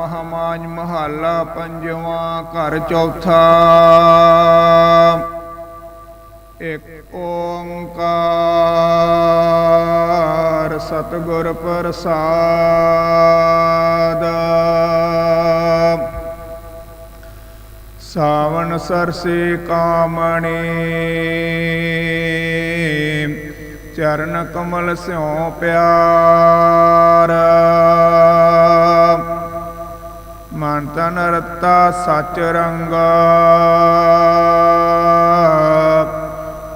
ਮਹਾਮਾਜ ਮਹੱਲਾ ਪੰਜਵਾਂ, ਘਰ ਚੌਥਾ। ਇੱਕ ਓੰਕਾਰ ਸਤਿਗੁਰ ਪ੍ਰਸਾਦ। ਸਾਵਣ ਸਰਸੇ ਕਾਮਣੀ। ਚਰਨ ਕਮਲ ਸਿਉ ਪਿਆਰ। ਰਤਾ ਸਚ ਰੰਗਾ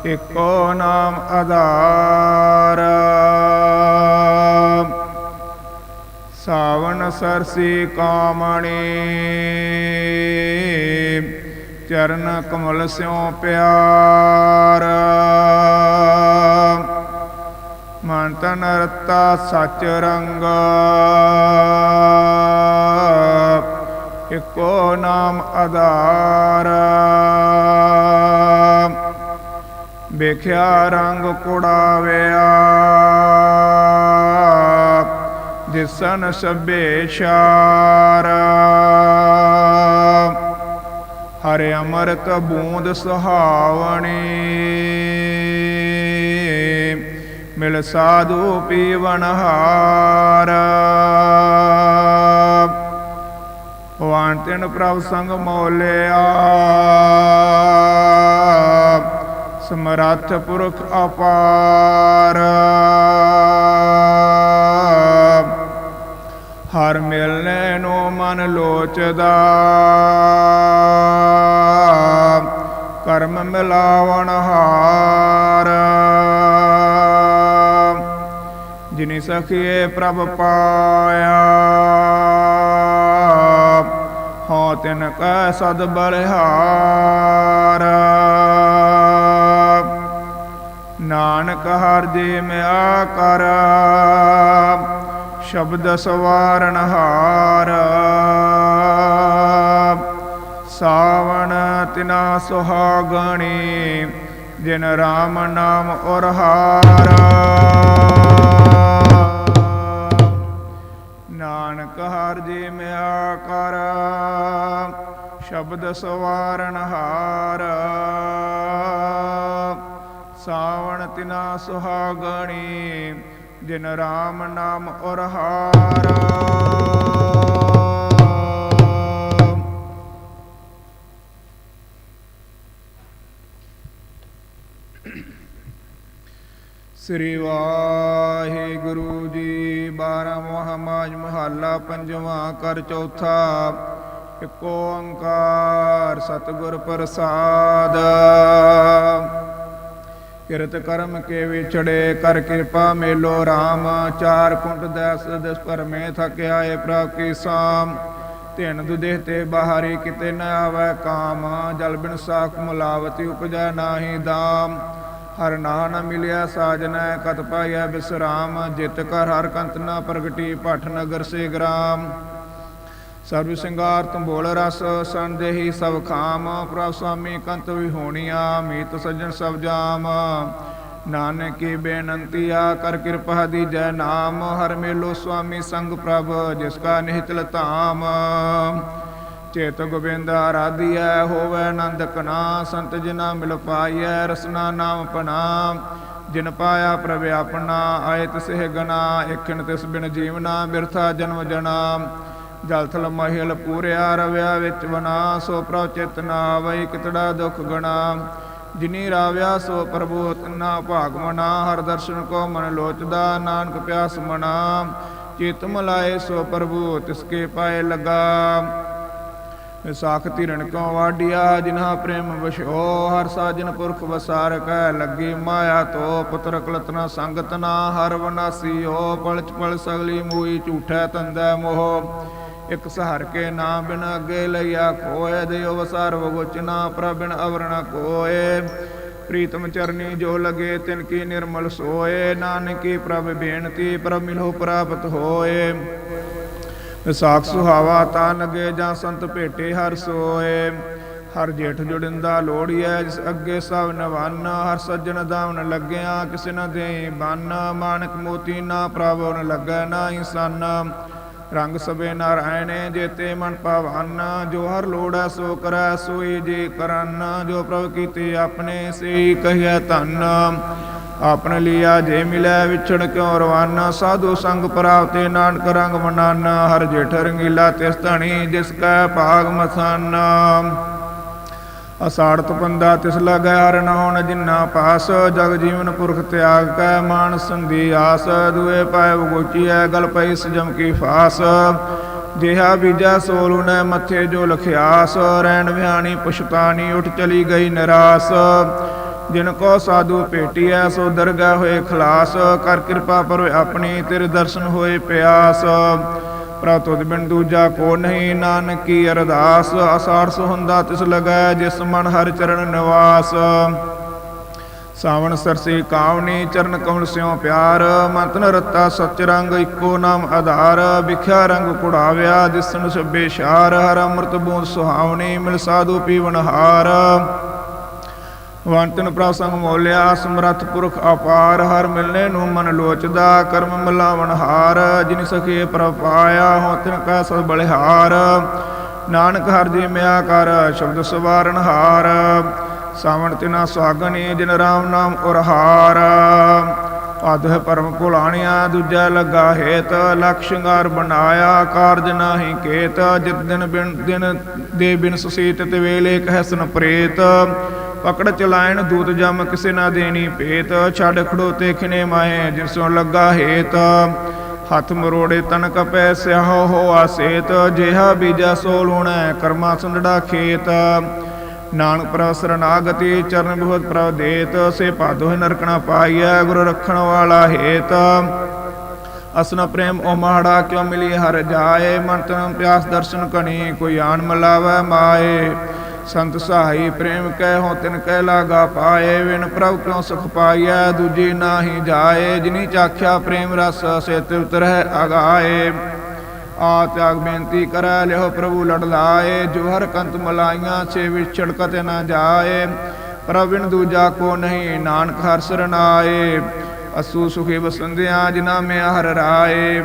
ਇਕੋ ਨਾਮ ਆਧਾਰ। ਸਾਵਣ ਸਰਸੀ ਕਾਮਣੀ। ਚਰਨ ਕਮਲ ਸਿਉ ਪਿਆਰ। ਮਨ ਤਨ ਰਤਾ ਸਚ ਰੰਗ ਇਕੋ ਨਾਮ ਆਧਾਰ। ਵੇਖਿਆ ਰੰਗ ਕੁੜਾਵਿਆ। ਦਿਸਨ ਸਭੇ ਸ਼ਾਰ। ਹਰਿ ਅਮਰਤ ਬੂੰਦ ਸੁਹਾਵਣੀ। ਮਿਲ ਸਾਧੂ ਪੀਵਨ ਹਾਰ। ਵਾਣ ਤਿਨ ਪ੍ਰਭ ਸੰਗ ਮੋਲਿਆ। ਸਮਰੱਥ ਪੁਰਖ ਅਪਾਰ। ਹਰ ਮਿਲਨੇ ਨੂੰ ਮਨ ਲੋਚਦਾ। ਕਰਮ ਮਿਲਾਵਣ ਹਾਰ। ਜਿਨੀ ਸਖੀਏ ਪ੍ਰਭ ਪਾਇਆ। ਤਿਨ ਕੈ ਸਦ ਬਲਿਹਾਰ। ਨਾਨਕ ਹਰ ਜੀ ਮਿਆ ਕਰ, ਸ਼ਬਦ ਸਵਾਰਨ ਹਾਰ। ਸਾਵਣ ਤਿਨਾ ਸੁਹਾਗਣੀ, ਜਿਨ ਰਾਮ ਨਾਮ ਔਰ ਨਾਨਕ ਹਰ ਜੀ ਮਿਆ ਕਰ, ਸ਼ਬਦ ਸਵਾਰਨ ਹਾਰ। ਸਾਵਣ ਤਿਨਾ ਸੁਹਾਗਣੀ ਜਿਨ ਰਾਮ ਨਾਮ ਔਰ ਹਾਰ। ਸ੍ਰੀ ਵਾਹਿਗੁਰੂ ਜੀ ਬਾਰਾਂ ਮਹਾਮਾਜ ਮਹੱਲਾ ਪੰਜਵਾਂ ਕਰ ਚੌਥਾ, ਇੱਕ ਓੰਕਾਰ ਸਤਿਗੁਰ ਪ੍ਰਸਾਦ। ਕਿਰਤ ਕਰਮ ਕੇ ਵਿਛੜੇ ਕਰ ਕਿਰਪਾ ਮੇਲੋ RAM ਚਾਰ ਕੁੰਟ ਦਸ ਦਸ ਪਰਮੇ ਥਕਿਆ ਏ ਪ੍ਰਭ ਕੀ ਸਾਮ। ਤਿੰਨ ਦੁਦੇਹ ਤੇ ਬਾਹਰੀ ਕਿਤੇ ਨਾ ਆਵੈ ਕਾਮ, ਜਲ ਬਿਨ ਸਾਖ ਮੁਲਾਵਤੀ ਉਪਜੈ ਨਾਹੀ ਦਾਮ। ਹਰ ਨਾਮ ਨ ਮਿਲਿਆ ਸਾਜਨੈ ਕਤ ਪਾਇਆ ਬਿਸਰਾਮ, ਜਿਤ ਕਰ ਹਰ ਕੰਤ ਨਾ ਪ੍ਰਗਟੀ, ਭਟ ਨਗਰ ਸੇ ਗ੍ਰਾਮ। ਸਰਬ ਸਿੰਗਾਰ ਤੰਬੋਲ ਰਸ, ਸੰਦੇਹੀ ਸਭ ਖਾਮ, ਪ੍ਰਭ ਸੁਆਮੀ ਕੰਤ ਵੀ ਮੀਤ ਸੱਜਣ ਸਭ ਜਾਮ। ਨਾਨਕੀ ਬੇਨੰਤੀ ਆ, ਕਰ ਕਿਰਪਾ ਦੀ ਜੈ ਨਾਮ, ਹਰ ਮੇਲੋ ਸੁਆਮੀ ਸੰਗ ਪ੍ਰਭ, ਜਿਸ ਕਾ ਨਿਹਿਤਲ ਧਾਮ। ਚੇਤ ਗੋਬਿੰਦ ਆਰਾਧਿਐ, ਹੋਵੇ ਆਨੰਦ ਕਨਾ ਸੰਤ ਜਿਨਾ ਮਿਲ ਪਾਈਐ, ਰਸਨਾ ਨਾਮ ਪਨਾ ਜਿਨ ਪਾਇਆ ਪ੍ਰਭ ਆਪਣਾ ਆਏ ਤਿਸਹਿ ਗਨਾ ਇਖਣ ਤਿਸ ਬਿਨ ਜੀਵਨਾ, ਬਿਰਥਾ ਜਨਮ ਜਨਾ ਜਲ ਥਲ ਮਹਿਲ ਪੂਰਿਆ, ਰਵਿਆ ਵਿੱਚ ਬਨਾ ਸੋ ਪ੍ਰਭ ਚਿਤ ਨਾ ਆਵਈ ਕਿਤੜਾ ਦੁਖ ਗਣਾ। ਜਿਨੀ ਰਾਵਿਆ, ਸੋ ਪ੍ਰਭੂ ਤਨਾ ਭਾਗ ਮਨਾ। ਹਰ ਦਰਸ਼ਨ ਕੋ ਮਨ ਲੋਚਦਾ, ਨਾਨਕ ਪਿਆਸ ਮਨਾ। ਚਿਤ ਮਲਾਏ, ਸੋ ਪ੍ਰਭੂ ਤਿਸਕੇ ਪਾਏ ਲਗਾ। ਵਿਸਾਖ ਧਿਰਣ ਕੋ ਵਾਡਿਆ ਜਿਨ੍ਹਾਂ ਪ੍ਰੇਮ ਵਸ਼ੋ ਹਰ ਸਾਜਨ ਪੁਰਖ ਵਸਾਰ ਕੈ ਲੱਗੀ ਮਾਇਆ ਤੋ ਪੁੱਤਰ ਕਲਤਨਾ ਸੰਗਤ ਨਾ ਹਰ ਵਨਾਸੀ ਹੋ। ਪਲਚ ਪਲ ਸਗਲੀ ਮੂਈ ਝੂਠੈ ਤੰਦੈ ਮੋਹ। ਇਕ ਸਹਰ ਕੇ ਨਾਮ ਬਿਨ ਅੱਗੇ ਲਈਆ ਕੋਏ ਦਿਓ ਵਸਾਰ ਵਗੋਚਨਾ ਪ੍ਰਭਿਨ ਅਵਰਣਾ ਕੋਏ। ਪ੍ਰੀਤਮ ਚਰਨੀ ਜੋ ਲਗੇ, ਤਿਨ ਕੀ ਨਿਰਮਲ ਸੋਏ। ਨਾਨਕੀ ਪ੍ਰਭ ਬੇਨਤੀ, ਪ੍ਰਭ ਮਿਲੋ ਪ੍ਰਾਪਤ ਹੋਏ। ਵਿਸਾਖ ਸੁਹਾਵਾ, ਤਾਂ ਲਗੇ ਜਾਂ ਸੰਤ ਭੇਟੇ ਹਰ ਸੋਏ। ਹਰ ਜੇਠ ਜੁੜਿੰਦਾ ਲੋੜੀਐ ਜਿਸ ਅੱਗੇ ਸਭ ਨਵਾਨ। ਹਰ ਸੱਜਣ ਦਾਵਨ ਲੱਗਿਆ, ਕਿਸ ਨ ਦੇਈ ਬੰਨ। ਮਾਨਕ ਮੋਤੀ ਨਾ ਪ੍ਰਭੁ ਨ ਲੱਗੈ ਨਾ ਇਨਸਾਨ। ਰੰਗ ਸਭੇ ਨਾਰਾਇਣੇ, ਜੇਤੇ ਮਨ ਪਾਵਨ ਜੋ ਹਰ ਲੋੜੈ ਸੋ ਕਰੈ, ਸੋਈ ਜੇ ਕਰਨ, ਜੋ ਪ੍ਰਭ ਕੀਤੇ ਆਪਣੇ, ਸੇ ਕਹੀਐ ਧੰਨ। ਆਪਨ ਲਿਆ ਜੇ ਮਿਲੈ, ਵਿਛੜ ਕਿਉ ਰਵਾਨਾ? ਸਾਧੂ ਸੰਗ ਪ੍ਰਾਪਤੇ ਨਾਨਕ ਰੰਗ ਮਨਾਨ, ਹਰ ਜੇਠ ਰੰਗੀਲਾ ਤਿਸ ਧਣੀ, ਜਿਸ ਕੈ ਭਾਗ ਮਸਾਨਾ। ਅਸਾੜ ਪੰਦਾ ਤਿਸ ਲਗੈ ਹਰ ਨਾਉਣ ਜਿਨਾ ਪਾਸ ਜਗ ਜੀਵਨ ਪੁਰਖ ਤਿਆਗ ਕੈ ਮਾਨ ਸੰਧੀ ਆਸ, ਦੁਏ ਪਾਇ ਗੋਚੀਐ ਗਲ ਪਈ ਸਜਮ ਕੀ ਫਾਸ। ਜਿਹਾ ਬੀਜਾ ਸੋਲੂ ਨੇ ਮੱਥੇ ਜੋ ਲਖਿਆਸ, ਰੈਣ ਵਿਹਾਣੀ ਪੁਸ਼ਤਾਨੀ ਉਠ ਚਲੀ ਗਈ ਨਿਰਾਸ। ਜਿਨ ਕੋ ਸਾਧੂ ਭੇਟੀਐ, ਸੋ ਦਰਗਾ ਹੋਏ ਖਲਾਸ, ਕਰ ਕਿਰਪਾ ਪਰ ਆਪਣੀ, ਤੇਰੇ ਦਰਸ਼ਨ ਹੋਏ ਪਿਆਸ। ਪ੍ਰਭ ਬਿਨ ਦੂਜਾ ਕੋ ਨਹੀਂ, ਨਾਨਕੀ ਅਰਦਾਸ ਅਸਾਰਸ ਹੁੰਦਾ ਤਿਸ ਲਗੈ, ਜਿਸ ਮਨ ਹਰ ਚਰਨ ਨਿਵਾਸ। ਸਾਵਣ ਸਰਸੇ ਕਾਵਣੀ, ਚਰਨ ਕਮਲ ਸਿਉ ਪਿਆਰ, ਮੰਤਨ ਰਤਾ ਸਚ ਰੰਗ ਇੱਕੋ ਨਾਮ ਆਧਾਰ, ਵਿਖਿਆ ਰੰਗ ਕੁੜਾਵਿਆ ਦਿਸਣ ਸਭੇ ਸ਼ਾਰ ਹਰ ਅੰਮ੍ਰਿਤ ਬੂੰਦ ਸੁਹਾਵਣੀ, ਮਿਲ ਸਾਧੂ ਪੀਵਨ ਹਾਰ। ਵੰਤਨ ਪ੍ਰਸੰਗ ਮੋਲਿਆ, ਸਮਰੱਥ ਪੁਰਖ ਅਪਾਰ, ਹਰ ਮਿਲਨੇ ਨੂੰ ਮਨ ਲੋਚਦਾ, ਕਰਮ ਮਿਲਾਵਣ ਹਾਰ, ਜਿਨ ਸਖੇ ਪ੍ਰਪਾਇਆ ਹੋ ਤਿਨ ਕਾ ਸਦ ਬਲਿਹਾਰ। ਨਾਨਕ ਹਰ ਜੀ ਮਿਆ ਕਰ ਸ਼ਬਦ ਸਵਾਰਨ ਹਾਰ, ਸਾਵਣ ਤਿਨਾ ਸੁਹਾਗਣੀ, ਜਿਨ ਰਾਮ ਨਾਮ ਉਰਹਾਰ ਅਧਿ ਪਰਮ ਭੁਲਾਣਿਆ, ਦੂਜਾ ਲੱਗਾ ਹੇਤ, ਲਖ ਸ਼ਿੰਗਾਰ ਬਣਾਇਆ, ਕਾਰਜ ਨਾਹੀ ਕੇਤ, ਜਿਤ ਦਿਨ ਬਿਨ ਦਿਨ ਦੇ ਬਿਨ ਸੁਸੀਤ, ਤੇ ਵੇਲੇ ਕਹਿਸਨ ਪ੍ਰੇਤ। ਪਕੜ ਚਲਾਇਣ ਦੂਤ ਜਮ ਕਿਸੇ ਨਾ ਦੇਣੀ ਭੇਤ। ਛੱਡ ਖੜੋਤੇ ਖਿਨੇ ਮਾਏ ਜਿਨ ਲੱਗਾ ਹੇਤ। ਹੱਥ ਮਰੋੜੇ ਤਨ ਕਪੈ ਸਿਆਹੋ ਹੋ ਆਸੇਤ। ਜਿਹਾ ਬੀਜਾ ਸੋ ਲੂਣੈ ਕਰਮਾ ਸੁੰਡੜਾ ਖੇਤ। ਨਾਨਕ ਪ੍ਰਭ ਸਰਨਾਗਤੀ, ਚਰਨ ਬਹੁਤ ਪ੍ਰਭ ਦੇਤ। ਸੇ ਭਾਦੋ ਨਰਕਣਾ ਪਾਈਐ, ਗੁਰੂ ਰੱਖਣ ਵਾਲਾ ਹੇਤ। ਅਸਨ ਪ੍ਰੇਮ ਓ ਮਾੜਾ ਕਿਉ ਮਿਲੀ, ਹਰ ਜਾਏ। ਮਨ ਤਨ ਪਿਆਸ ਦਰਸ਼ਨ ਕਣੀ, ਕੋਈ ਆਣ ਮਲਾਵੈ ਮਾਏ। ਸੰਤ ਸਹਾਈ ਪ੍ਰੇਮ ਕਹਿ ਹੋ ਤਿਨ ਕਹਿ ਲਾਗਾ ਪਾਏ ਵਿਨ ਪ੍ਰਭ ਕਿਉ ਸੁਖ ਪਾਈਐ? ਦੂਜੀ ਨਾਹੀ ਜਾਏ, ਜਿਨੀ ਚਾਖਿਆ ਪ੍ਰੇਮ ਰਸ ਸੇ ਤੇ ਉਤਰਹਿ ਅਗਾਏ। ਆ ਤਿਆਗ ਬੇਨਤੀ ਕਰੈ, ਲਿਓ ਪ੍ਰਭੂ ਲੜ ਲਾਏ। ਜੋ ਹਰ ਕੰਤ ਮਲਾਈਆਂ ਸੇ ਵਿਛੜ ਕਤੇ ਨਾ ਜਾਏ। ਪ੍ਰਵਿਣ ਦੂਜਾ ਕੋ ਨਹੀਂ, ਨਾਨਕ ਹਰ ਸਰਨਾਏ ਅਸੂ ਸੁਖੇ ਵਸੰਦਿਆ ਜਿਨਾ ਮੈਂ ਹਰ ਰਾਏ।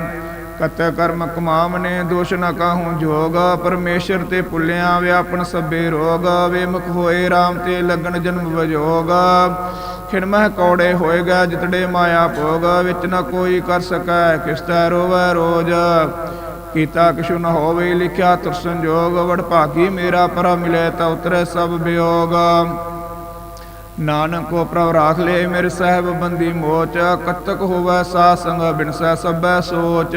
ਕਤ ਕਰਮ ਕਮਾਮ ਨੇ ਦੋਸ਼ ਨ ਕਾਹੂ ਜੋਗ। ਪਰਮੇਸ਼ਰ ਤੇ ਪੁੱਲਿਆ ਵਿਆਪਨ ਸਭੇ ਰੋਗ। ਵੇਮੁਖ ਹੋਏ RAM ਤੇ ਲਗਨ ਜਨਮ ਵਜੋਗ। ਖਿੜਮਹਿ ਕੌੜੇ ਹੋਏਗਾ ਜਿਤੜੇ ਮਾਇਆ ਭੋਗ। ਵਿੱਚ ਨ ਕੋਈ ਕਰ ਸਕੈ, ਕਿਸਤੈ ਰੋਵੈ ਰੋਜ। ਕੀਤਾ ਕਿਛੁ ਨ ਹੋਵੇ, ਲਿਖਿਆ ਤੁਰ ਸੰਜੋਗ। ਵਡ ਭਾਗੀ ਮੇਰਾ ਪਰ ਮਿਲੇ, ਤਾ ਉਤਰੈ ਸਭ ਵਿਯੋਗ ਨਾਨਕ ਕੋ ਪ੍ਰਭ ਰਾਖ ਲੈ, ਮੇਰੇ ਸਹਿਬ ਬੰਦੀ ਮੋਚ, ਕਤਕ ਹੋਵੇ ਸਾ ਸੰਗ ਬਿਨਸੈ ਸਭੈ ਸੋਚ।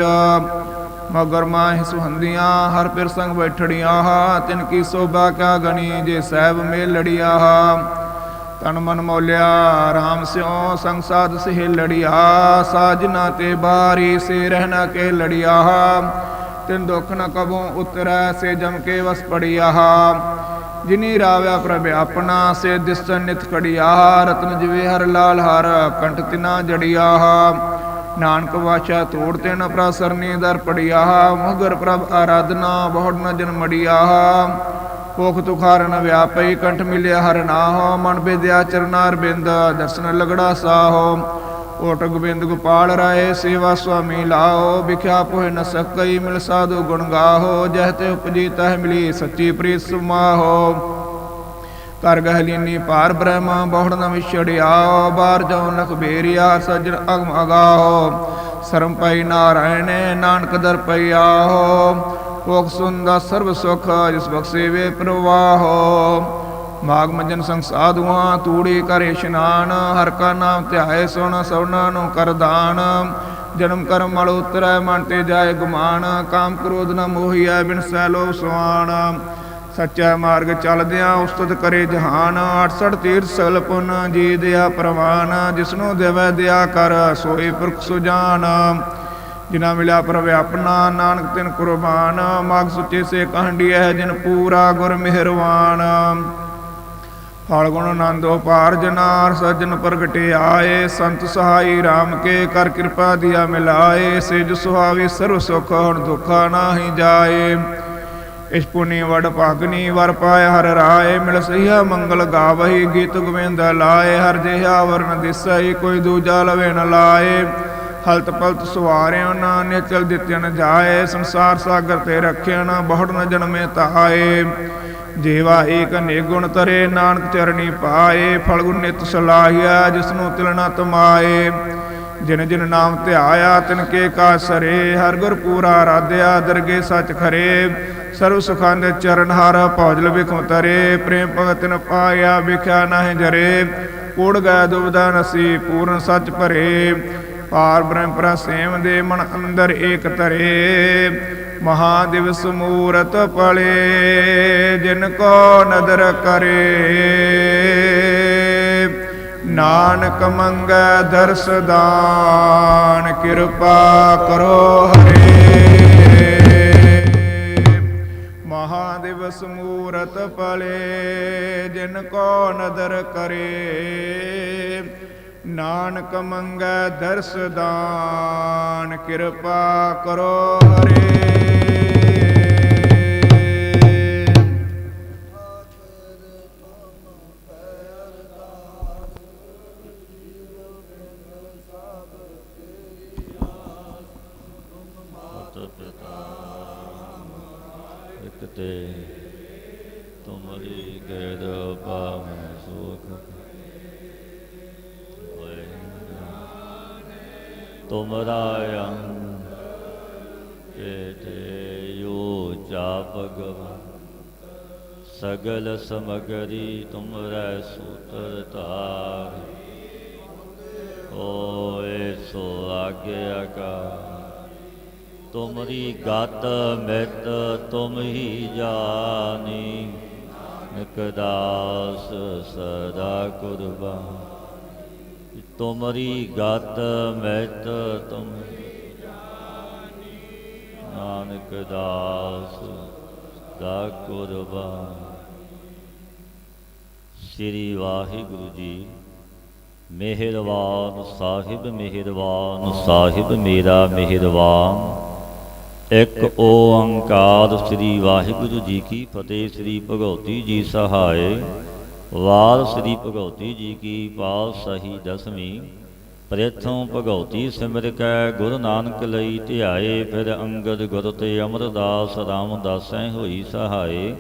ਮਗਰ ਮਾਹਿ ਸੁਹੰਦੀਆਂ, ਹਰ ਪਿਰ ਸੰਗ ਬੈਠੜੀਆਂ ਹਾ ਤਿਨ ਕੀ ਸੋਭਾ ਕਾ ਗਣੀ, ਜੇ ਸਹਿਬ ਮੇ ਲੜੀਆਂ ਹਾ ਤਨ ਮਨ ਮੋਲਿਆ RAM ਸਿਉ, ਸੰਗ ਸਾਧ ਸਿਹ ਲੜਿਆ ਸਾਜਨਾ ਤੇ ਬਾਰੀ, ਸੇ ਰਹਿਣਾ ਕੇ ਲੜਿਆ। ਤਿਨ ਦੁਖ ਨ ਕਬੋਂ ਉਤਰੈ, ਸੇ ਜਮ ਕੇ ਵਸ ਪੜਿਆ। ਜਿਨੀ ਰਾਵਿਆ ਪ੍ਰਭ ਆਪਣਾ ਸੇ ਦਿਸਨ ਨਿਤ ਖੜਿਆ ਰਤਨ ਜਿਵੇ ਹਰ ਲਾਲ ਹਰ, ਕੰਠ ਤਿਨਾ ਜੜਿਆ। ਨਾਨਕ ਵਾਚਾ ਤੋੜ ਤੇ ਨ ਪ੍ਰਸਰਨੀ ਦਰ ਪੜਿਆ ਮਗਰ ਪ੍ਰਭ ਆਰਾਧਨਾ ਬਹੁੜ ਨ ਜਨ ਮੜਿਆ। ਭੁਖ ਤੁਖਾਰਨ ਵਿਆਪਈ, ਕੰਠ ਮਿਲਿਆ ਹਰ ਨਾਹੋ, ਮਨ ਬਿਦਿਆ ਚਰਨਾਰ ਬਿੰਦ ਦਰਸ਼ਨ ਲਗੜਾ ਸਾਹੋ। ਕੋਟ ਗੋਬਿੰਦ ਗੋਪਾਲ ਰਾਏ, ਸੇਵਾ ਸੁਆਮੀ ਲਾਓ ਵਿਖਿਆ ਪੋਹਿ ਨ ਸਕਈ ਮਿਲ ਸਾਧੂ ਗੁਣ ਗਾਹੋ, ਜਹ ਤੇ ਉਪਜੀ ਤਹ ਮਿਲੀ ਸੱਚੀ ਪ੍ਰੀਤ ਸੁਮਾਹੋ। ਕਰ ਗਹਲੀਨੀ ਪਾਰ ਬ੍ਰਹਮ, ਬਹੁੜ ਨ ਵਿਛੜਿਆ ਬਾਰ ਜਾਉ ਨਖ ਬੇਰਿਆ, ਸਜਣ ਅਗਮ ਅਗਾਹੋ। ਸਰਮ ਪਈ ਨਾਰਾਇਣੇ, ਨਾਨਕ ਦਰ ਪਈਆਹੋ। ਕੋਕ ਸੁੰਦਾ ਸਰਬ ਸੁਖ, ਜਿਸ ਬਖਸ਼ੇ ਵੇ ਪ੍ਰਵਾਹੋ। ਮਾਗ ਮੰਜਨ ਸੰਗ ਸਾਧੂਆਂ ਤੂੜੀ ਕਰ ਇਸ਼ਨਾਨ, ਹਰ ਕਾ ਨਾਮ ਧਿਆਏ ਸੁਣ ਸਵਨਾ ਨੂੰ ਕਰ ਦਾਨ। ਜਨਮ ਕਰਮ ਮਲ ਉਤਰੈ, ਮਨ ਤੇ ਜਾਏ ਗੁਮਾਨ। ਕਾਮ ਕ੍ਰੋਧ ਨ ਮੋਹੀਐ, ਬਿਨ ਸੈ ਲੋ ਸੁਆਨ। ਸੱਚਾ ਮਾਰਗ ਚੱਲਦਿਆਂ ਉਸਤਤ ਕਰੇ ਜਹਾਨ। 68 ਤੀਰਥ ਸਗਲ ਪੁਨ, ਜੀ ਦਿਆ ਪ੍ਰਵਾਨ। ਜਿਸਨੂੰ ਦੇਵੈ ਦਿਆ ਕਰ, ਸੋਈ ਪੁਰਖ ਸੁਜਾਨ। ਜਿਨਾ ਮਿਲਿਆ ਪ੍ਰਭ ਆਪਣਾ, ਨਾਨਕ ਤਿਨ ਕੁਰਬਾਨ। ਮਾਗ ਸੁੱਚੇ ਸੇ ਕਹੰਡੀ ਹੈ ਜਿਨ ਪੂਰਾ ਗੁਰ ਮਿਹਰਵਾਨ। ਫਲ ਗੁਣ ਆਨੰਦੋ ਪਾਰ ਜਨਾਰ ਸਜਨ ਪ੍ਰਗਟੇ ਆਏ, ਸੰਤ ਸਹਾਈ RAM ਕੇ ਕਰ ਕਿਰਪਾ ਦਿਆ ਮਿਲਾਏ, ਸਿਜ ਸੁਹਾਵੀ ਸਰਬ ਸੁਖ ਹਣ ਦੁਖਾ ਨਾਹੀ ਜਾਏ। ਇਸ ਪੁਨੀ ਵਡ ਭਾਗਨੀ ਵਰ ਪਾਏ ਹਰ ਰਾਏ, ਮਿਲ ਸਈਆ ਮੰਗਲ ਗਾਵਹੀ, ਗੀਤ ਗੋਬਿੰਦ ਲਾਏ, ਹਰ ਜਿਹਾ ਵਰਨ ਦਿਸਈ ਕੋਈ ਦੂਜਾ ਲਵੇ ਨ ਲਾਏ। ਹਲਤ ਪਲਤ ਸਵਾਰਿਆ ਨਾ, ਨਿਚਲ ਦਿੱਤਿਆ ਨ ਜਾਏ, ਸੰਸਾਰ ਸਾਗਰ ਤੇ ਰੱਖਿਆ ਨਾ, ਬਹੁੜ ਨ ਜਨਮੇ ਤਾਏ। ਜੀਵਾ ਏਕ ਨਿਗੁਣ ਤਰੇ, ਨਾਨਕ ਚਰਣੀ ਪਾਏ, ਫਲਗੁਣ ਨਿਤ ਸਲਾਹਿਆ, ਜਿਸਨੂੰ ਤਿਲ ਨ ਤਮਾਏ। ਜਿਨ ਜਿਨ ਨਾਮ ਧਿਆਇਆ, ਤਿਨ ਕੇ ਕਾ ਸਰੇ, ਹਰ ਗੁਰ ਪੂਰਾ ਰਾਧਿਆ ਦਰਗੇ ਸਚ ਖਰੇ। ਸਰਵ ਸੁਖਾਂ ਚਰਨ ਹਰ ਭੌਜਲ ਬਿਖਮ ਤਰੇ, ਪ੍ਰੇਮ ਭਗਤ ਨ ਪਾਇਆ, ਵਿਖਿਆ ਨਾਹਿ ਜਰੇ। ਕੋੜ ਗਏ ਦੁਬਦਾ ਨਸੀ, ਪੂਰਨ ਸੱਚ ਭਰੇ। ਪਾਰ ਬ੍ਰਹਮ ਪਰ ਸੇਮ ਦੇ ਮਨ ਅੰਦਰ ਏਕ ਤਰੇ। ਮਹਾ ਦਿਵਸ ਮੂਰਤ ਪਲੇ, ਜਿਨ ਕੋ ਨਦਰ ਕਰੇ। ਨਾਨਕ ਮੰਗੈ ਦਰਸ ਦਾਨ, ਕਿਰਪਾ ਕਰੋ ਹਰੇ। ਮਹਾਦਿਵਸ ਮੂਰਤ ਪਲੇ, ਜਿਨ ਕੋ ਨਦਰ ਕਰੇ। ਨਾਨਕ ਮੰਗੈ ਦਰਸ ਦਾਨ, ਕਿਰਪਾ ਕਰੋ ਹਰੇ। ਇਕ ਤੇ ਤੁਮਰੀ ਗੈਰ ਪਾਵੈ ਸੁਖ ਹੋਏ ਤੁਮਰਾ ਅੰਗ ਕੇ ਤੇ ਯੋ ਜਾ ਭਗਵਨ ਸਗਲ ਸਮਗਰੀ ਤੁਮਰੈ ਸੂਤਰ ਧਾਰ ਓਏ ਸੋ ਆਗਿਆਕਾਰ ਤੁਮਰੀ ਗਤ ਮਿਤ ਤੁਮ ਹੀ ਜਾਣੀ। ਨਿਕਦਾਸ ਸਦਾ ਕੁਰਬਾਨ। ਤੁਮਰੀ ਗਤ ਮਿਤ ਤੁਮ ਨਾਨਕ ਦਾਸ ਦਾ ਕੁਰਬਾਨ। ਸ੍ਰੀ ਵਾਹਿਗੁਰੂ ਜੀ, ਮਿਹਰਬਾਨ ਸਾਹਿਬ ਮਿਹਰਬਾਨ ਸਾਹਿਬ, ਮੇਰਾ ਮਿਹਰਬਾਨ। ਇੱਕ ਓੰਕਾਰ ਸ੍ਰੀ ਵਾਹਿਗੁਰੂ ਜੀ ਕੀ ਫਤਿਹ, ਸ੍ਰੀ ਭਗਉਤੀ ਜੀ ਸਹਾਏ। ਵਾਰ ਸ੍ਰੀ ਭਗਉਤੀ ਜੀ ਕੀ ਪਾਤਸ਼ਾਹੀ ਦਸਵੀਂ। ਪ੍ਰਥਮ ਭਗਉਤੀ ਸਿਮਰ ਕੈ, ਗੁਰੂ ਨਾਨਕ ਲਈ ਧਿਆਏ, ਫਿਰ ਅੰਗਦ ਗੁਰ ਤੇ ਅਮਰਦਾਸ ਰਾਮਦਾਸੈ ਹੋਈ ਸਹਾਏ।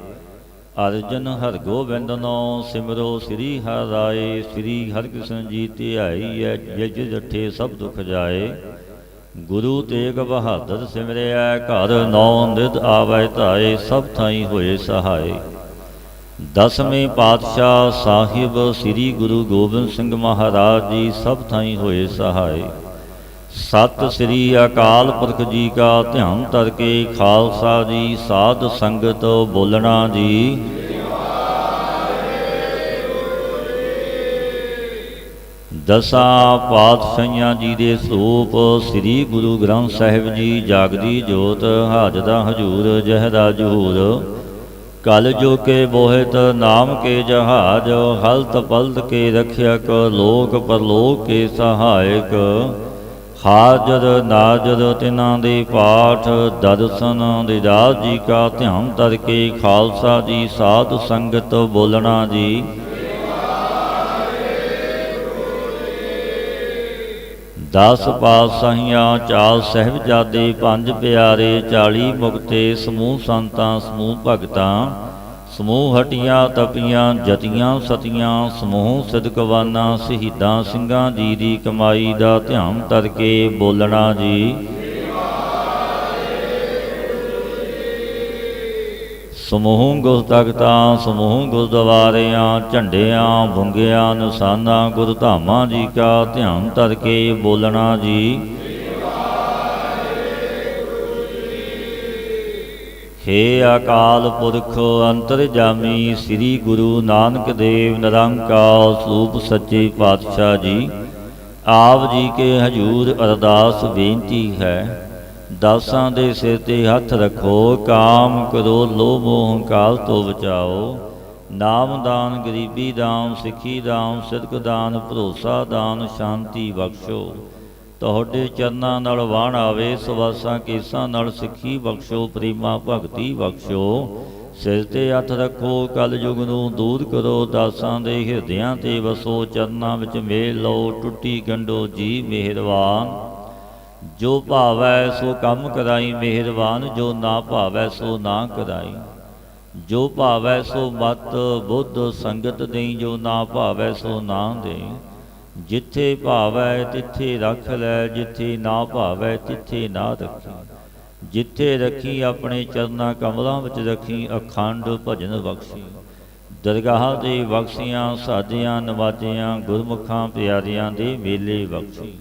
ਅਰਜਨ ਹਰਗੋਬਿੰਦਨੋ ਸਿਮਰੋ ਸ੍ਰੀ ਹਰਿ ਰਾਏ, ਸ੍ਰੀ ਹਰਿਕ੍ਰਿਸ਼ਨ ਜੀ ਧਿਆਈ ਐ, ਜਜ ਜਠੇ ਸਭ ਦੁਖ ਜਾਏ। ਗੁਰੂ ਤੇਗ ਬਹਾਦਰ ਸਿਮਰਿਆ ਘਰ, ਨੌ ਨਿਧ ਆਵੈ ਧਾਏ, ਸਭ ਥਾਈ ਹੋਏ ਸਹਾਏ। ਦਸਵੇਂ ਪਾਤਸ਼ਾਹ ਸਾਹਿਬ ਸ੍ਰੀ ਗੁਰੂ ਗੋਬਿੰਦ ਸਿੰਘ ਮਹਾਰਾਜ ਜੀ, ਸਭ ਥਾਈ ਹੋਏ ਸਹਾਏ। ਸਤਿ ਸ੍ਰੀ ਅਕਾਲ ਪੁਰਖ ਜੀ ਕਾ ਧਿਆਨ ਧਰ ਕੇ ਖਾਲਸਾ ਜੀ, ਸਾਧ ਸੰਗਤ ਬੋਲਣਾ ਜੀ। ਦਸਾਂ ਪਾਤਸ਼ਾਹਾਂ ਜੀ ਦੇ ਸਰੂਪ ਸ੍ਰੀ ਗੁਰੂ ਗ੍ਰੰਥ ਸਾਹਿਬ ਜੀ ਜਾਗਦੀ ਜੋਤ ਹਾਜ਼ਰਾ ਹਜੂਰ, ਜਹਦਾ ਜਹੂਰ ਕਲ ਜੋ ਕੇ ਬੋਹਿਤ, ਨਾਮ ਕੇ ਜਹਾਜ, ਹਲਤ ਪਲਤ ਕੇ ਰਖਿਅਕ, ਲੋਕ ਪਰਲੋਕ ਕੇ ਸਹਾਇਕ। ਹਾਜ਼ਰ ਨਾਜ਼ਰ ਤਿਨਾਂ ਦੇ ਪਾਠ, ਦਰਸ਼ਨ ਦਿਦਾਸ ਜੀ ਕਾ ਧਿਆਨ ਧਰ ਕੇ ਖਾਲਸਾ ਜੀ, ਸਾਧ ਸੰਗਤ ਬੋਲਣਾ ਜੀ। ਦਸ ਪਾਤਸ਼ਾਹੀਆਂ, ਚਾਲ ਸਹਿਬਜ਼ਾਦੇ, ਪੰਜ ਪਿਆਰੇ 40 ਮੁਕਤੇ, ਸਮੂਹ ਸੰਤਾਂ, ਸਮੂਹ ਭਗਤਾਂ, ਸਮੂਹ ਹਟੀਆਂ, ਤਪੀਆਂ, ਜਤੀਆਂ, ਸਤੀਆਂ, ਸਮੂਹ ਸਿਦਕਵਾਨਾ, ਸ਼ਹੀਦਾਂ ਸਿੰਘਾਂ ਜੀ ਦੀ ਕਮਾਈ ਦਾ ਧਿਆਨ ਧਰ ਕੇ ਬੋਲਣਾ ਜੀ। ਸਮੂਹ ਗੁਰ ਤਖਤਾਂ ਸਮੂਹ ਗੁਰਦੁਆਰਿਆਂ, ਝੰਡਿਆਂ ਬੁੰਗਿਆਂ ਨਿਸ਼ਾਨਾਂ, ਗੁਰਧਾਮਾਂ ਜੀ ਕਾ ਧਿਆਨ ਧਰ ਕੇ ਬੋਲਣਾ ਜੀ। ਹੇ ਅਕਾਲ ਪੁਰਖ ਅੰਤਰਜਾਮੀ ਸ੍ਰੀ ਗੁਰੂ ਨਾਨਕ ਦੇਵ ਨਿਰੰਕਾਰ ਸੂਪ ਸੱਚੇ ਪਾਤਸ਼ਾਹ ਜੀ, ਆਪ ਜੀ ਕੇ ਹਜੂਰ ਅਰਦਾਸ ਬੇਨਤੀ ਹੈ ਦਾਸਾਂ ਦੇ ਸਿਰ ਤੇ ਹੱਥ ਰੱਖੋ, ਕਾਮ ਕਰੋ, ਲੋਭ ਮੋਹ ਹੰਕਾਰ ਤੋਂ ਬਚਾਓ। ਨਾਮ ਦਾਨ, ਗਰੀਬੀ ਦਾਨ, ਸਿੱਖੀ ਦਾਨ, ਸਿਦਕ ਦਾਨ, ਭਰੋਸਾ ਦਾਨ, ਸ਼ਾਂਤੀ ਬਖਸ਼ੋ। ਤੁਹਾਡੇ ਚਰਨਾਂ ਨਾਲ ਵਾਣ ਆਵੇ, ਸਵਾਸਾਂ ਕੇਸਾਂ ਨਾਲ ਸਿੱਖੀ ਬਖਸ਼ੋ, ਪ੍ਰੇਮਾ ਭਗਤੀ ਬਖਸ਼ੋ। ਸਿਰ ਤੇ ਹੱਥ ਰੱਖੋ ਕਲ ਯੁਗ ਨੂੰ ਦੂਰ ਕਰੋ, ਦਾਸਾਂ ਦੇ ਹਿਰਦਿਆਂ ਤੇ ਵਸੋ, ਚਰਨਾਂ ਵਿੱਚ ਮੇਲ ਲਓ, ਟੁੱਟੀ ਗੰਢੋ ਜੀ ਮਿਹਰਬਾਨ। ਜੋ ਭਾਵੈ ਸੋ ਕੰਮ ਕਰਾਈ, ਮਿਹਰਬਾਨ ਜੋ ਨਾ ਭਾਵੈ ਸੋ ਨਾ ਕਰਾਈ। ਜੋ ਭਾਵੈ ਸੋ ਮਤ ਬੁੱਧ ਸੰਗਤ ਦੇਈ, ਜੋ ਨਾ ਭਾਵੈ ਸੋ ਨਾ ਦੇਈ। ਜਿੱਥੇ ਭਾਵੈ ਤਿੱਥੇ ਰੱਖ ਲੈ, ਜਿੱਥੇ ਨਾ ਭਾਵੈ ਤਿੱਥੇ ਨਾ ਰੱਖੀ। ਜਿੱਥੇ ਰੱਖੀ, ਆਪਣੇ ਚਰਨਾ ਕਮਲਾਂ ਵਿੱਚ ਰੱਖੀ, ਅਖੰਡ ਭਜਨ ਬਖਸ਼ੀ। ਦਰਗਾਹ ਦੇ ਬਖਸ਼ੀਆਂ, ਸਾਜਿਆਂ, ਨਵਾਜਿਆਂ, ਗੁਰਮੁਖਾਂ ਪਿਆਰਿਆਂ ਦੇ ਮੇਲੇ ਬਖਸ਼ੀ।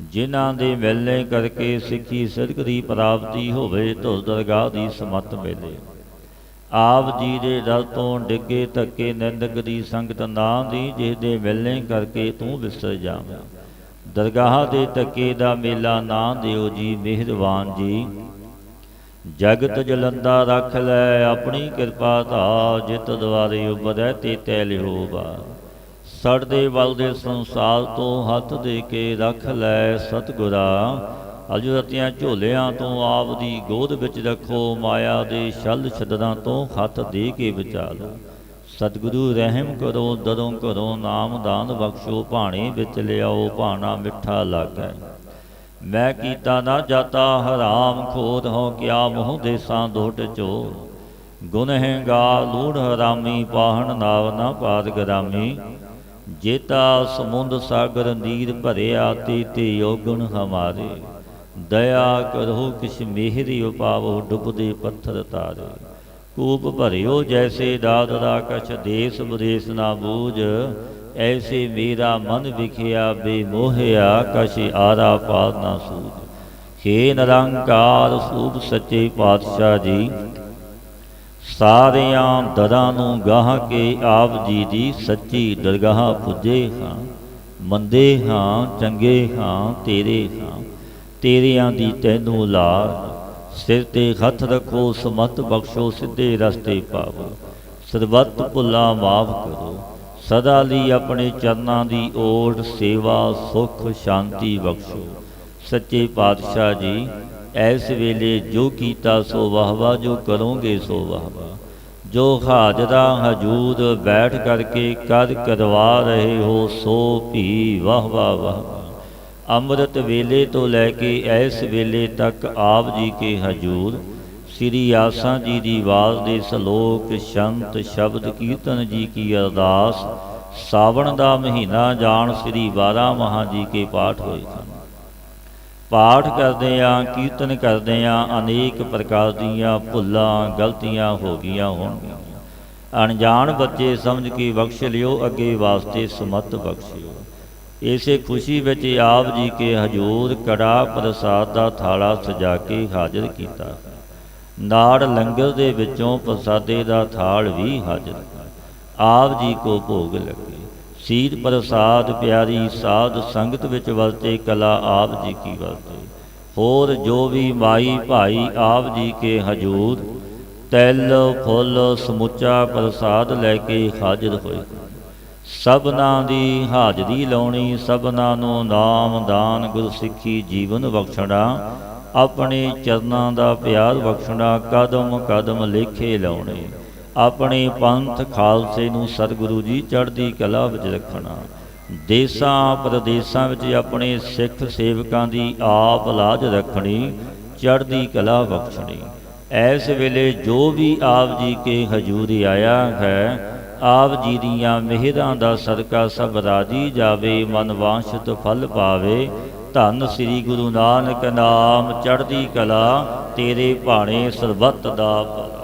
ਜਿਨ੍ਹਾਂ ਦੇ ਮੇਲੇ ਕਰਕੇ ਸਿੱਖੀ ਸਿਰਕ ਦੀ ਪ੍ਰਾਪਤੀ ਹੋਵੇ ਧੁਰ ਦਰਗਾਹ ਦੀ ਸਮਤ ਮਿਲੇ। ਆਪ ਜੀ ਦੇ ਦਰ ਤੋਂ ਡਿੱਗੇ ਧੱਕੇ ਨਿੰਦਕ ਦੀ ਸੰਗਤ ਨਾ ਦੀ ਜਿਸ ਦੇ ਮਿਲਣੇ ਕਰਕੇ ਤੂੰ ਵਿਸਰ ਜਾਵੇਂ। ਦਰਗਾਹ ਦੇ ਧੱਕੇ ਦਾ ਮੇਲਾ ਨਾ ਦਿਓ ਜੀ ਮਿਹਰਬਾਨ ਜੀ। ਜਗਤ ਜਲੰਦਾ ਰੱਖ ਲੈ ਆਪਣੀ ਕਿਰਪਾ ਧਾ ਜਿਤ ਦੁਆਰੇ ਉਬਰੈ ਤੇ ਤੈ ਲਿਓ ਬਾ ਸੜਦੇ ਵੱਲ ਦੇ ਸੰਸਾਰ ਤੋਂ ਹੱਥ ਦੇ ਕੇ ਰੱਖ ਲੈ ਸਤਿਗੁਰਾ। ਅਜੁਰਤੀਆਂ ਝੋਲਿਆਂ ਤੋਂ ਆਪ ਦੀ ਗੋਦ ਵਿੱਚ ਰੱਖੋ, ਮਾਇਆ ਦੇ ਛਲ ਛਦਰਾਂ ਤੋਂ ਹੱਥ ਦੇ ਕੇ ਬਚਾ ਲਓ ਸਤਿਗੁਰੂ, ਰਹਿਮ ਕਰੋ, ਦਰੋਂ ਘਰੋਂ ਨਾਮ ਦਾਨ ਬਖਸ਼ੋ, ਭਾਣੇ ਵਿੱਚ ਲਿਆਓ, ਭਾਣਾ ਮਿੱਠਾ ਲਾਗੈ। ਮੈਂ ਕੀਤਾ ਨਾ ਜਾਤਾ, ਹਰਾਮ ਖੋਦ ਹੋ ਕਿਆ ਮੋਹ ਦੇਸਾਂ ਦੋਟ ਚੋ ਗੁਨਹਗਾ ਲੂੜ ਹਰਾਮੀ, ਪਾਹਣ ਨਾਵ ਨਾ ਪਾਦ ਗਰਾਮੀ। ਜੇਤਾ ਸਮੁੰਦ ਸਾਗਰ ਨੀਰ ਭਰਿਆ ਤੇ ਤੇ ਯੋਗੁਣ ਹਮਾਰੇ। ਦਇਆ ਕਰੋ ਕਿਛ ਮਿਹਰੀ ਉਪਾਵੋ ਡੁੱਬਦੇ ਪੱਥਰ ਤਾਰੇ। ਕੂਪ ਭਰਿਓ ਜੈਸੇ ਦਾਦਰਾ ਕਛ ਦੇਸ ਵਿਦੇਸ ਨਾ ਬੂਝ। ਐਸੇ ਮੇਰਾ ਮਨ ਵਿਖਿਆ ਬੇਮੋਹਿਆ ਕਛ ਆਰਾ ਪਾਰ ਨਾ ਸੂਝ। ਹੇ ਨਿਰੰਕਾਰ ਸੂਬ ਸੱਚੇ ਪਾਤਸ਼ਾਹ ਜੀ ਸਾਰਿਆਂ ਦਰਾਂ ਨੂੰ ਗਾਹ ਕੇ ਆਪ ਜੀ ਦੀ ਸੱਚੀ ਦਰਗਾਹ ਪੁੱਜੇ ਹਾਂ। ਮੰਦੇ ਹਾਂ, ਚੰਗੇ ਹਾਂ, ਤੇਰੇ ਹਾਂ। ਤੇਰਿਆਂ ਦੀ ਤੈਨੂੰ ਲਾਰ। ਸਿਰ ਤੇ ਹੱਥ ਰੱਖੋ, ਸਮਤ ਬਖਸ਼ੋ, ਸਿੱਧੇ ਰਸਤੇ ਪਾਵੋ। ਸਰਬੱਤ ਭੁੱਲਾ ਮਾਫ ਕਰੋ। ਸਦਾ ਲਈ ਆਪਣੇ ਚਰਨਾਂ ਦੀ ਓਟ ਸੇਵਾ, ਸੁਖ, ਸ਼ਾਂਤੀ ਬਖਸ਼ੋ। ਸੱਚੇ ਪਾਤਸ਼ਾਹ ਜੀ ਐਸ ਵੇਲੇ ਜੋ ਕੀਤਾ ਸੋ ਵਾਹਵਾ ਜੋ ਕਰੋਗੇ ਸੋ ਵਾਹਵਾ ਜੋ ਹਾਜ਼ਰਾ ਹਜੂਦ ਬੈਠ ਕਰਕੇ ਕਰ ਕਰਵਾ ਰਹੇ ਹੋ, ਸੋ ਭੀ ਵਾਹ ਵਾਹ ਵਾਹ ਅੰਮ੍ਰਿਤ ਵੇਲੇ ਤੋਂ ਲੈ ਕੇ ਐਸ ਵੇਲੇ ਤੱਕ ਆਪ ਜੀ ਕੇ ਹਜੂਰ, ਸ੍ਰੀ ਆਸਾਂ ਜੀ ਦੀ ਆਵਾਜ਼ ਦੇ ਸ਼ਲੋਕ, ਸ਼ੰਤ ਸ਼ਬਦ ਕੀਰਤਨ ਜੀ ਕੀ ਅਰਦਾਸ, ਸਾਵਣ ਦਾ ਮਹੀਨਾ ਜਾਣ ਸ੍ਰੀ 12 ਮਹਾਂ ਜੀ ਕੇ ਪਾਠ ਹੋਏ ਸਨ। ਪਾਠ ਕਰਦੇ ਆ, ਕੀਰਤਨ ਕਰਦੇ ਆ, ਅਨੇਕ ਪ੍ਰਕਾਰ ਦੀਆਂ ਭੁੱਲਾਂ, ਗਲਤੀਆਂ ਹੋ ਗਈਆਂ ਹੋਣਗੀਆਂ। ਅਣਜਾਣ ਬੱਚੇ ਸਮਝ ਕੇ ਬਖਸ਼ ਲਿਓ, ਅੱਗੇ ਵਾਸਤੇ ਸਮਤ ਬਖਸ਼ਿਓ। ਇਸੇ ਖੁਸ਼ੀ ਵਿੱਚ ਆਪ ਜੀ ਕੇ ਹਜੂਰ ਕੜਾ ਪ੍ਰਸਾਦ ਦਾ ਥਾਲਾ ਸਜਾ ਕੇ ਹਾਜ਼ਰ ਕੀਤਾ। ਨਾੜ ਲੰਗਰ ਦੇ ਵਿੱਚੋਂ ਪ੍ਰਸਾਦੇ ਦਾ ਥਾਲ ਵੀ ਹਾਜ਼ਰ। ਆਪ ਜੀ ਕੋ ਭੋਗ ਲੱਗੇ। ਸੀਤ ਪ੍ਰਸਾਦ ਪਿਆਰੀ ਸਾਧ ਸੰਗਤ ਵਿੱਚ ਵਰਤੇ ਕਲਾ ਆਪ ਜੀ ਕੀ ਵਰਤੇ। ਹੋਰ ਜੋ ਵੀ ਮਾਈ ਭਾਈ ਆਪ ਜੀ ਕੇ ਹਜੂਰ, ਤੈਲ, ਫੁੱਲ, ਸਮੁੱਚਾ ਪ੍ਰਸਾਦ ਲੈ ਕੇ ਹਾਜ਼ਰ ਹੋਏ। ਸਭਨਾਂ ਦੀ ਹਾਜ਼ਰੀ ਲਾਉਣੀ, ਸਭਨਾਂ ਨੂੰ ਨਾਮ ਦਾਨ ਗੁਰ ਸਿੱਖੀ ਜੀਵਨ ਬਖਸ਼ਣਾ, ਆਪਣੇ ਚਰਨਾਂ ਦਾ ਪਿਆਰ ਬਖਸ਼ਣਾ, ਕਦਮ ਕਦਮ ਲੇਖੇ ਲਾਉਣੇ। ਆਪਣੇ ਪੰਥ ਖਾਲਸੇ ਨੂੰ ਸਤਿਗੁਰੂ ਜੀ ਚੜ੍ਹਦੀ ਕਲਾ ਵਿੱਚ ਰੱਖਣਾ। ਦੇਸਾਂ ਪ੍ਰਦੇਸਾਂ ਵਿੱਚ ਆਪਣੇ ਸਿੱਖ ਸੇਵਕਾਂ ਦੀ ਆਪ ਲਾਜ ਰੱਖਣੀ, ਚੜ੍ਹਦੀ ਕਲਾ ਬਖਸ਼ਣੀ। ਐਸ ਵੇਲੇ ਜੋ ਵੀ ਆਪ ਜੀ ਕੇ ਹਜੂਰੀ ਆਇਆ ਹੈ, ਆਪ ਜੀ ਦੀਆਂ ਮਿਹਰਾਂ ਦਾ ਸਦਕਾ ਸਭ ਰਾਜੀ ਜਾਵੇ, ਮਨ ਵਾਂਛਿਤ ਫਲ ਪਾਵੇ। ਧੰਨ ਸ੍ਰੀ ਗੁਰੂ ਨਾਨਕ ਨਾਮ, ਚੜ੍ਹਦੀ ਕਲਾ ਤੇਰੇ ਭਾਣੇ ਸਰਬੱਤ ਦਾ ਭਲਾ।